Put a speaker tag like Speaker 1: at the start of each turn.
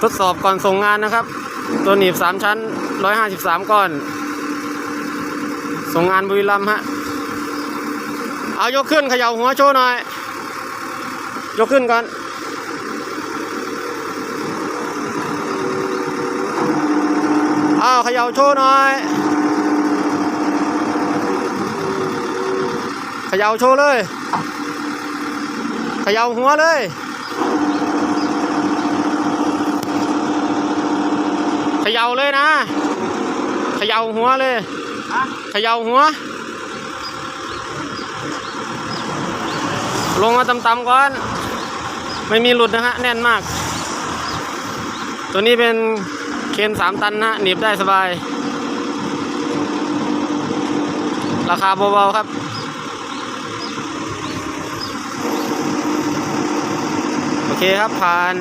Speaker 1: ทดสอบก่อนส่งงานนะครับ ตัวหนีบสามชั้นร้อยห้าสิบสามก้อน ส่งงานบุรีรัมย์ฮะ เอายกขึ้นเขย่าหัวโชว์หน่อย ยกขึ้นก่อนอ้าวเขย่าโชว์หน่อยเขย่าโชว์เลยเขย่าหัวเลย เขย่าเลยนะเขย่าหัวเลยเขย่าหัว ลงมาต่ำๆก่อน ไม่มีหลุดนะฮะ แน่นมาก ตัวนี้เป็นเคนสามตันนะฮะหนีบได้สบาย ราคาเบาๆครับโอเคครับผ่าน